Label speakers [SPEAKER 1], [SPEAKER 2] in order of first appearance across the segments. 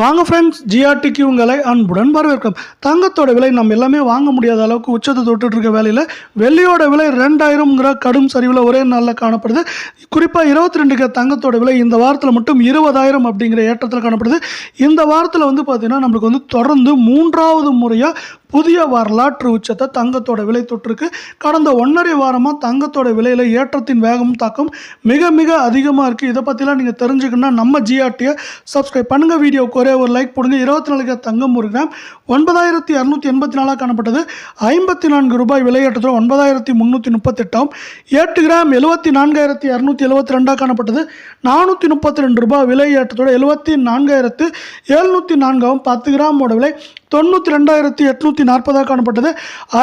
[SPEAKER 1] வாங்க ஃப்ரெண்ட்ஸ் ஜிஆர்டிக்கு உங்களை அன்புடன் வரவேற்கும் தங்கத்தோட விலை நம்ம எல்லாமே வாங்க முடியாத அளவுக்கு உச்சத்தை தொட்டுட்டு இருக்க வேலையில் வெள்ளியோட விலை ரெண்டாயிரம்ங்கிற கடும் சரிவில் ஒரே நாளில் காணப்படுது. குறிப்பாக இருபத்தி ரெண்டுக்கு தங்கத்தோட விலை இந்த வாரத்தில் மட்டும் இருபதாயிரம் அப்படிங்கிற ஏற்றத்தில் காணப்படுது. இந்த வாரத்தில் வந்து பார்த்திங்கன்னா நம்மளுக்கு வந்து தொடர்ந்து மூன்றாவது முறையாக புதிய வரலாற்று உச்சத்தை தங்கத்தோட விலை தொற்றுக்கு கடந்த ஒன்றரை வாரமாக தங்கத்தோட விலையில் ஏற்றத்தின் வேகமும் தாக்கம் மிக மிக அதிகமாக இருக்குது இதை பற்றிலாம் நீங்கள் தெரிஞ்சுக்கணும்னா நம்ம ஜிஆர்டியை சப்ஸ்கிரைப் பண்ணுங்கள் வீடியோக்கு ஒரே ஒரு லைக் போடுங்க. இருபத்தி நாலு தங்கம் ஒரு கிராம். ஒன்பதாயிரத்தி இரநூத்தி எண்பத்தி நாலாக காணப்பட்டது. ஐம்பத்தி நான்கு ரூபாய் விலையேற்றத்தில் ஒன்பதாயிரத்தி முந்நூற்றி முப்பத்தெட்டாம். எட்டு கிராம் எழுபத்தி நான்காயிரத்தி இரநூத்தி எழுபத்தி ரெண்டாக காணப்பட்டது. நானூற்றி முப்பத்தி ரெண்டு ரூபாய் விலையேற்றத்தோட எழுபத்தி நான்காயிரத்து எழுநூற்றி நான்காகவும் பத்து கிராமோட விலை தொண்ணூற்றி ரெண்டாயிரத்தி எட்நூற்றி நாற்பதாக காணப்பட்டது.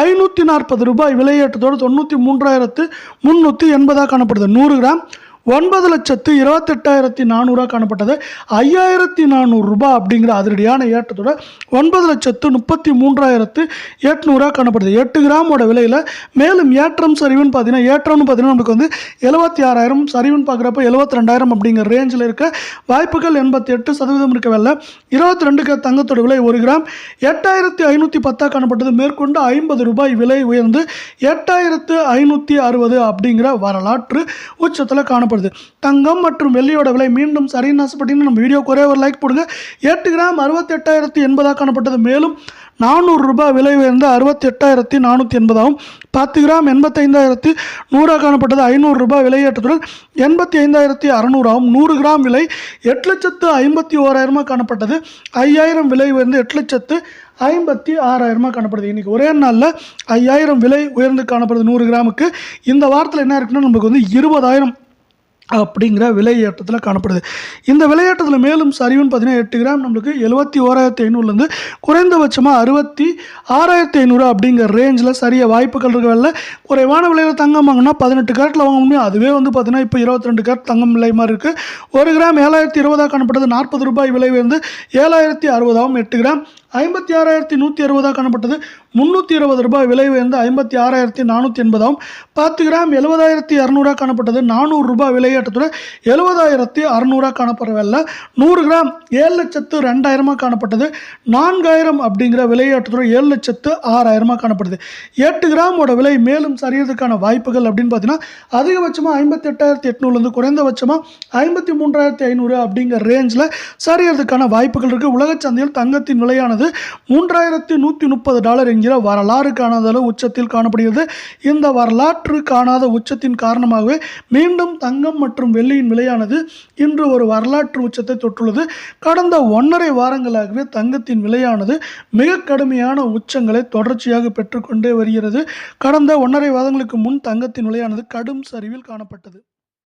[SPEAKER 1] ஐநூற்றி நாற்பது ரூபாய் விலையேற்றத்தோடு தொண்ணூற்றி மூன்றாயிரத்து முந்நூற்றி எண்பதாக காணப்படுது. நூறு கிராம். ஒன்பது லட்சத்து இருபத்தெட்டாயிரத்தி நானூறுரூவா காணப்பட்டது. ஐயாயிரத்தி நானூறுரூபா அப்படிங்கிற அதிரடியான ஏற்றத்தோட ஒன்பது லட்சத்து முப்பத்தி மூன்றாயிரத்து எட்நூறுரூவா காணப்படுது. எட்டு கிராமோட விலையில் மேலும் ஏற்றம் சரிவுன்னு பார்த்தீங்கன்னா ஏற்றம்னு பார்த்தீங்கன்னா நமக்கு வந்து எழுபத்தி ஆறாயிரம் சரிவுன்னு பார்க்குறப்ப எழுபத்தி ரெண்டாயிரம் அப்படிங்கிற ரேஞ்சில் இருக்க வாய்ப்புகள் எண்பத்தி எட்டு சதவீதம் இருக்க வேலை இருபத்தி ரெண்டுக்கு தங்கத்தோட விலை ஒரு கிராம். எட்டாயிரத்தி ஐநூற்றி பத்தாக காணப்பட்டது. மேற்கொண்டு ஐம்பது ரூபாய் விலை உயர்ந்து எட்டாயிரத்து ஐநூற்றி அறுபது அப்படிங்கிற வரலாற்று உச்சத்தில் காணப்படுது தங்கம் மற்றும் வெள்ளியோட விலை மீண்டும் சரின்னு ஆசைப்பட்டீங்கன்னா நம்ம வீடியோ குறைய ஒரு லைக் போடுங்க. எட்டு கிராம் அறுபத்தெட்டாயிரத்தி எண்பதாக காணப்பட்டது. மேலும் நானூறு ரூபாய் விலை உயர்ந்த அறுபத்தி எட்டாயிரத்தி நானூற்றி எண்பதாகவும் பத்து கிராம் எண்பத்தைந்தாயிரத்தி நூறாக காணப்பட்டது. ஐநூறு ரூபாய் விலையேற்றத்துடன் எண்பத்தி ஐந்தாயிரத்தி அறநூறாகவும் நூறு கிராம் விலை எட்டு லட்சத்து ஐம்பத்தி ஓராயிரமாக காணப்பட்டது. ஐயாயிரம் விலை உயர்ந்து எட்டு லட்சத்து ஐம்பத்தி ஆறாயிரமாக காணப்படுது. இன்றைக்கி ஒரே நாளில் ஐயாயிரம் விலை உயர்ந்து காணப்படுது நூறு கிராமுக்கு இந்த வாரத்தில் என்ன இருக்குன்னா நமக்கு வந்து இருபதாயிரம் அப்படிங்கிற விலையேற்றத்தில் காணப்படுது. இந்த விலையேற்றத்தில் மேலும் சரிவுன்னு பார்த்தீங்கன்னா எட்டு கிராம் நம்மளுக்கு எழுபத்தி ஓராயிரத்தி ஐநூறுலேருந்து குறைந்தபட்சமாக அறுபத்தி ஆறாயிரத்தி ஐநூறு அப்படிங்கிற ரேஞ்சில் சரிய வாய்ப்புகள் இருக்க குறைவான விலையில் தங்கம் வாங்கினா பதினெட்டு கேரட்டில் வாங்க முடியும். அதுவே வந்து பார்த்தீங்கன்னா இப்போ இருபத்தி ரெண்டு கேரட் தங்கம் விலை மாதிரி இருக்குது ஒரு கிராம் ஏழாயிரத்தி இருபதாக காணப்பட்டது நாற்பது ரூபாய் விலை வந்து ஏழாயிரத்தி அறுபதாகவும் எட்டு கிராம். ஐம்பத்தி ஆறாயிரத்தி நூற்றி அறுபதாக காணப்பட்டது. முந்நூற்றி இருபது ரூபாய் விலை உயர்ந்து ஐம்பத்தி ஆறாயிரத்தி நானூற்றி எண்பதாகவும் பத்து கிராம் எழுபதாயிரத்தி இரநூறாக காணப்பட்டது. நானூறு ரூபாய் விலையேற்றத்துடன் எழுபதாயிரத்தி அறநூறாக காணப்படவில்லை. நூறு கிராம் ஏழு லட்சத்து ரெண்டாயிரமாக காணப்பட்டது. நான்காயிரம் அப்படிங்கிற விலையேற்றத்துடன் ஏழு லட்சத்து ஆறாயிரமாக காணப்படுது. எட்டு கிராமோட விலை மேலும் சரியறதுக்கான வாய்ப்புகள் அப்படின்னு பார்த்தீங்கன்னா அதிகபட்சமாக ஐம்பத்தி எட்டாயிரத்தி எட்நூறுலேருந்து குறைந்தபட்சமாக ஐம்பத்தி மூன்றாயிரத்தி ஐநூறு அப்படிங்கிற ரேஞ்சில் சரியறதுக்கான வாய்ப்புகள் இருக்குது உலக சந்தையில் தங்கத்தின் விலையானது மூன்றாயிரத்தி நூற்றி முப்பது டாலர் என்கிற வரலாறு காணாத அளவு உச்சத்தில் காணப்படுகிறது. இந்த வரலாற்று காணாத உச்சத்தின் காரணமாகவே மீண்டும் தங்கம் மற்றும் வெள்ளியின் விலையானது இன்று ஒரு வரலாற்று உச்சத்தை தொற்றுள்ளது. கடந்த ஒன்றரை வாரங்களாகவே தங்கத்தின் விலையானது மிக கடுமையான உச்சங்களை தொடர்ச்சியாக பெற்றுக்கொண்டே வருகிறது. கடந்த ஒன்றரை வாரங்களுக்கு முன் தங்கத்தின் விலையானது கடும் சரிவில் காணப்பட்டது.